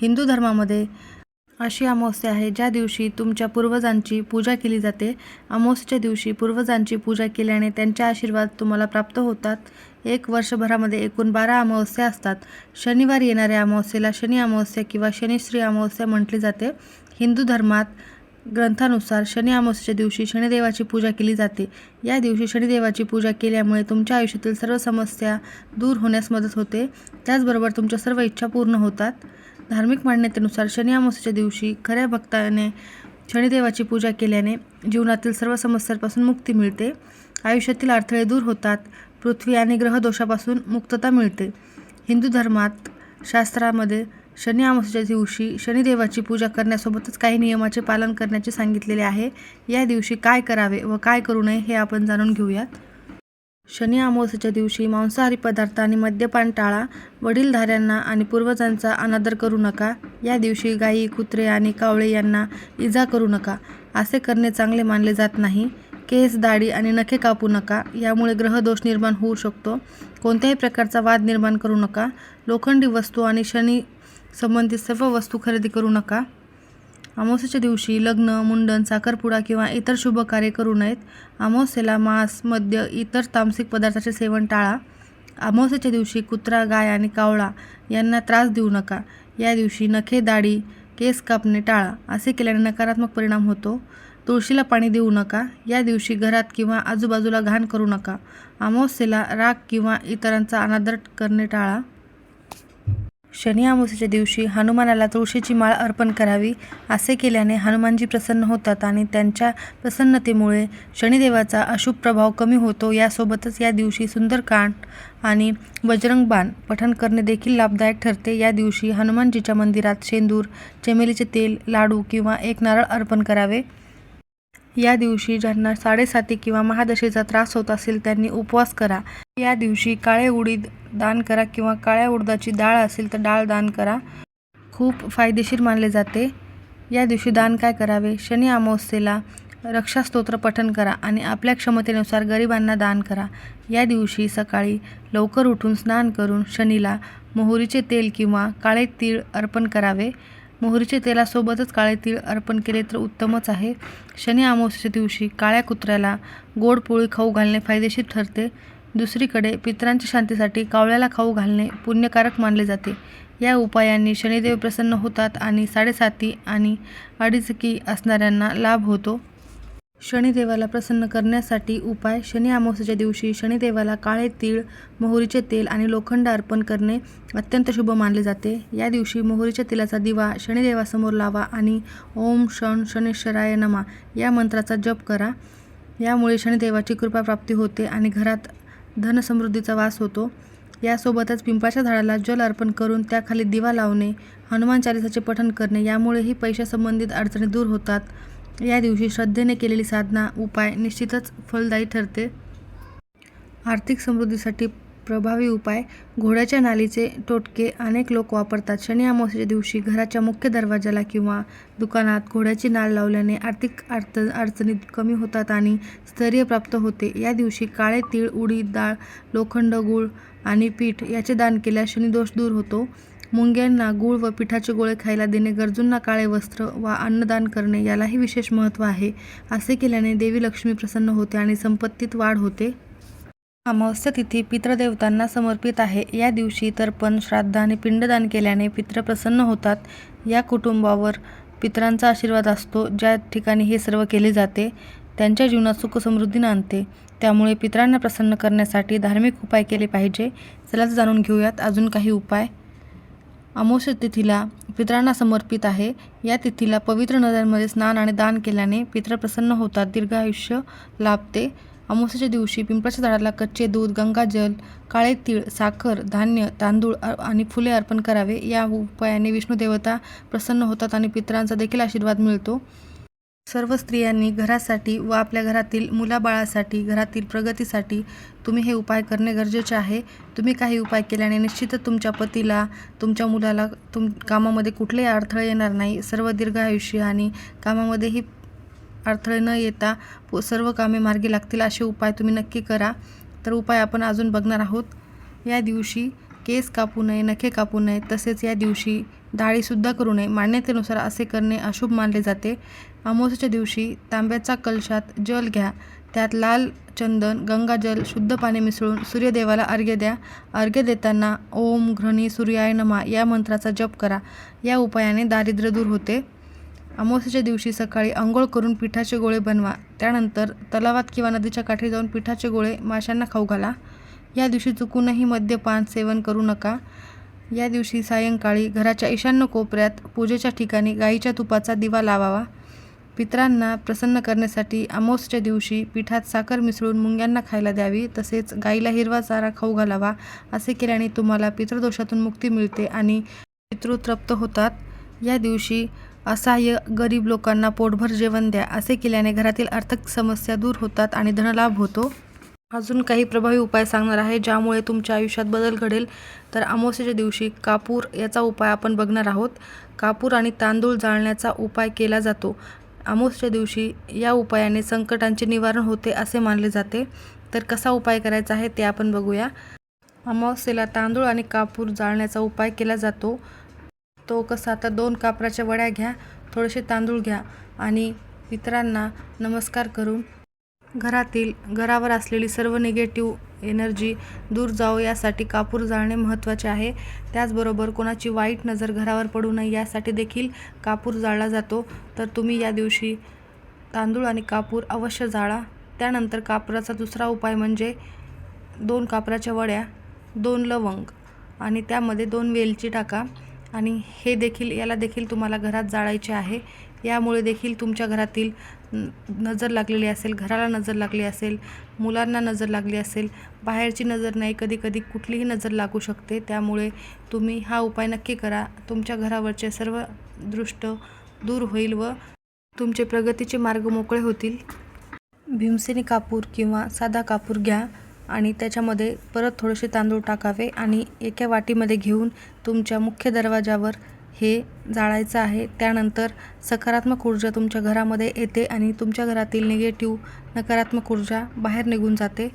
हिंदू धर्मामध्ये अशी अमावस्या आहे ज्या दिवशी तुमच्या पूर्वजांची पूजा केली जाते. अमावस्याच्या दिवशी पूर्वजांची पूजा केल्याने त्यांचे आशीर्वाद तुम्हाला प्राप्त होतात. एक वर्षभरामध्ये एकूण बारा अमावस्या असतात. शनिवारी येणाऱ्या अमावस्येला शनी अमावस्या किंवा शनिश्री अमावस्या म्हटली जाते. हिंदू धर्मात ग्रंथानुसार शनी अमावस्येच्या दिवशी शनिदेवाची पूजा केली जाते. या दिवशी शनिदेवाची पूजा केल्यामुळे तुमच्या आयुष्यातील सर्व समस्या दूर होण्यास मदत होते. त्याचबरोबर तुमच्या सर्व इच्छा पूर्ण होतात. धार्मिक मान्यतेनुसार शनी अमावस्येच्या दिवशी खऱ्या भक्ताने शनिदेवाची पूजा केल्याने जीवनातील सर्व समस्यांपासून मुक्ती मिळते. आयुष्यातील अडथळे दूर होतात. पृथ्वी आणि ग्रहदोषापासून मुक्तता मिळते. हिंदू धर्मात शास्त्रामध्ये शनी अमावस्येच्या दिवशी शनिदेवाची पूजा करण्यासोबतच काही नियमाचे पालन करण्याचे सांगितलेले आहे. या दिवशी काय करावे व काय करू नये हे आपण जाणून घेऊयात. शनी अमावस्येच्या दिवशी मांसाहारी पदार्थ आणि मद्यपान टाळा वडीलधाऱ्यांना आणि पूर्वजांचा अनादर करू नका. या दिवशी गायी कुत्रे आणि कावळे यांना इजा करू नका. असे करणे चांगले मानले जात नाही. केस दाढी आणि नखे कापू नका. यामुळे ग्रहदोष निर्माण होऊ शकतो. कोणत्याही प्रकारचा वाद निर्माण करू नका. लोखंडी वस्तू आणि शनी संबंधित सर्व वस्तू खरेदी करू नका. अमावस्येच्या दिवशी लग्न मुंडन साखरपुडा किंवा इतर शुभ कार्य करू नयेत. अमावस्येला मांस मद्य इतर तामसिक पदार्थाचे सेवन टाळा. अमावस्येच्या दिवशी कुत्रा गाय आणि कावळा यांना त्रास देऊ नका. या दिवशी नखे दाढी केस कापणे टाळा असे केल्याने नकारात्मक परिणाम होतो. तुळशीला पाणी देऊ नका. या दिवशी घरात किंवा आजूबाजूला घाण करू नका. अमावस्येला राग किंवा इतरांचा अनादर करणे टाळा. शनी अमावस्येच्या दिवशी हनुमानाला तुळशीची माळ अर्पण करावी असे केल्याने हनुमानजी प्रसन्न होतात आणि त्यांच्या प्रसन्नतेमुळे शनिदेवाचा अशुभ प्रभाव कमी होतो. यासोबतच या दिवशी सुंदरकांड आणि बजरंग बाण पठण करणे देखील लाभदायक ठरते. या दिवशी हनुमानजीच्या मंदिरात शेंदूर चमेलीचे तेल लाडू किंवा एक नारळ अर्पण करावे. या दिवशी ज्यांना साडेसाती किंवा महादशेचा त्रास होत असेल त्यांनी उपवास करा. या दिवशी काळे उडीद दान करा किंवा काळ्या उडदाची डाळ असेल तर डाळ दान करा. खूप फायदेशीर मानले जाते. या दिवशी दान काय करावे? शनी अमावस्येला रक्षास्तोत्र पठण करा आणि आपल्या क्षमतेनुसार गरिबांना दान करा. या दिवशी सकाळी लवकर उठून स्नान करून शनीला मोहरीचे तेल किंवा काळे तीळ अर्पण करावे. मोहरीच्या तेलासोबतच काळे तीळ अर्पण केले तर उत्तमच आहे. शनी अमावस्येच्या दिवशी काळ्या कुत्र्याला गोड पोळी खाऊ घालणे फायदेशीर ठरते. दुसरीकडे पितरांच्या शांतीसाठी कावळ्याला खाऊ घालणे पुण्यकारक मानले जाते. या उपायांनी शनिदेव प्रसन्न होतात आणि साडेसाती आणि अडीचकी असणाऱ्यांना लाभ होतो. शनिदेवाला प्रसन्न करण्यासाठी उपाय शनी अमावस्येच्या दिवशी शनिदेवाला काळे तीळ मोहरीचे तेल आणि लोखंड अर्पण करणे अत्यंत शुभ मानले जाते. या दिवशी मोहरीच्या तेलाचा दिवा शनिदेवासमोर लावा आणि ओम शन शनेश्वराय नमा या मंत्राचा जप करा. यामुळे शनिदेवाची कृपा प्राप्ती होते आणि घरात धनसमृद्धीचा वास होतो. यासोबतच पिंपळाच्या झाडाला जल अर्पण करून त्याखाली दिवा लावणे हनुमान चालिसाचे पठण करणे यामुळेही पैशासंबंधित अडचणी दूर होतात. या दिवशी श्रद्धेने केलेली साधना उपाय निश्चितच फलदायी ठरते. आर्थिक समृद्धीसाठी प्रभावी उपाय. घोड्याच्या नालीचे टोटके अनेक लोक वापरतात. शनी अमावस्येच्या दिवशी घराच्या मुख्य दरवाजाला किंवा दुकानात घोड्याची नाल लावल्याने आर्थिक अर्थ अडचणी कमी होतात आणि स्थैर्य प्राप्त होते. या दिवशी काळे तीळ उडीद डाळ लोखंड गूळ आणि पीठ याचे दान केल्यास शनिदोष दूर होतो. मुंग्यांना गूळ व पिठाचे गोळे खायला देणे गरजूंना काळे वस्त्र वा अन्नदान करणे यालाही विशेष महत्त्व आहे. असे केल्याने देवी लक्ष्मी प्रसन्न होते आणि संपत्तीत वाढ होते. अमावस्या तिथी पितृदेवतांना समर्पित आहे. या दिवशी तर्पण श्राद्ध आणि पिंडदान केल्याने पितृ प्रसन्न होतात. या कुटुंबावर पितरांचा आशीर्वाद असतो. ज्या ठिकाणी हे सर्व केले जाते त्यांच्या जीवनात सुख समृद्धी नांदते. त्यामुळे पितरांना प्रसन्न करण्यासाठी धार्मिक उपाय केले पाहिजे. चला जाणून घेऊयात अजून काही उपाय. अमावस्या तिथीला पितरांना समर्पित आहे. या तिथीला पवित्र नद्यांमध्ये स्नान आणि दान केल्याने पितृ प्रसन्न होतात. दीर्घ आयुष्य लाभते. अमावस्येच्या दिवशी पिंपळाच्या झाडाला कच्चे दूध गंगाजल काळे तीळ साखर धान्य तांदूळ आणि फुले अर्पण करावे. या उपायाने विष्णू देवता प्रसन्न होतात आणि पितरांचा देखील आशीर्वाद मिळतो. सर्व स्त्रियांनी घरासाठी व आपल्या घरातील मुलाबाळासाठी घरातील प्रगतीसाठी तुम्ही हे उपाय करणे गरजेचे आहे. तुम्ही काही उपाय केल्याने निश्चितच तुमच्या पतीला तुमच्या मुलाला तुम कामामध्ये कुठलेही अडथळे येणार नाही. सर्व दीर्घ आयुष्य आणि कामामध्येही अडथळे न येता सर्व कामे मार्गी लागतील असे उपाय तुम्ही नक्की करा. तर उपाय आपण अजून बघणार आहोत. या दिवशी केस कापू नये नखे कापू नये तसेच या दिवशी डाळीसुद्धा करू नये. मान्यतेनुसार असे करणे अशुभ मानले जाते. अमावस्येच्या दिवशी तांब्याचा कलशात जल घ्या. त्यात लाल चंदन गंगाजल शुद्ध पाणी मिसळून सूर्यदेवाला अर्घ्य द्या. अर्घ्य देताना ओम घृणी सूर्याय नमा या मंत्राचा जप करा. या उपायाने दारिद्र्य दूर होते. अमावस्येच्या दिवशी सकाळी आंघोळ करून पिठाचे गोळे बनवा. त्यानंतर तलावात किंवा नदीच्या काठी जाऊन पिठाचे गोळे माशांना खाऊ घाला. या दिवशी चुकूनही मद्यपान सेवन करू नका. या दिवशी सायंकाळी घराच्या ईशान्य कोपऱ्यात पूजेच्या ठिकाणी गाईच्या तुपाचा दिवा लावावा. पितरांना प्रसन्न करण्यासाठी अमावस्येच्या दिवशी पिठात साखर मिसळून मुंग्यांना खायला द्यावी. तसेच गाईला हिरवा चारा खाऊ घालावा असे केल्याने तुम्हाला पितृदोषातून मुक्ती मिळते आणि पितृ तृप्त होतात. या दिवशी असहाय्य गरीब लोकांना पोटभर जेवण द्या असे केल्याने घरातील आर्थिक समस्या दूर होतात आणि धनलाभ होतो. अजून काही प्रभावी उपाय सांगणार आहे ज्यामुळे तुमच्या आयुष्यात बदल घडेल. तर अमावस्येच्या दिवशी कापूर याचा उपाय आपण बघणार आहोत. कापूर आणि तांदूळ जाळण्याचा उपाय केला जातो. अमावस्येच्या दिवशी या उपायाने संकटांचे निवारण होते असे मानले जाते. तर कसा उपाय करायचा आहे ते आपण बघूया. अमावस्येला तांदूळ आणि कापूर जाळण्याचा उपाय केला जातो. तो कसा आता दोन कापराच्या वड्या घ्या थोडेसे तांदूळ घ्या आणि इतरांना नमस्कार करून घरातील घरावर असलेली सर्व निगेटिव्ह एनर्जी दूर जावो यासाठी कापूर जाळणे महत्त्वाचे आहे. त्याचबरोबर कोणाची वाईट नजर घरावर पडू नये यासाठी देखील कापूर जाळला जातो. तर तुम्ही या दिवशी तांदूळ आणि कापूर अवश्य जाळा. त्यानंतर कापराचा दुसरा उपाय म्हणजे दोन कापराच्या वड्या दोन लवंग आणि त्यामध्ये दोन वेलची टाका. आणि हे देखील याला देखील तुम्हाला घरात जाळायचे आहे. यामुळे देखील तुमच्या घरातील न- नजर लागलेली असेल घराला नजर लागली असेल मुलांना नजर लागली असेल बाहेरची नजर नाही कधी कधी कुठलीही नजर लागू शकते. त्यामुळे तुम्ही हा उपाय नक्की करा. तुमच्या घरावरचे सर्व दृष्ट दूर होईल व तुमचे प्रगतीचे मार्ग मोकळे होतील. भीमसेनी कापूर किंवा साधा कापूर घ्या. आणि त्याच्यामध्ये परत थोडेसे तांदूळ टाकावे आणि एका वाटीमध्ये घेऊन तुमच्या मुख्य दरवाजावर हे जाळायचं आहे. त्यानंतर सकारात्मक ऊर्जा तुमच्या घरामध्ये येते आणि तुमच्या घरातील निगेटिव्ह नकारात्मक ऊर्जा बाहेर निघून जाते.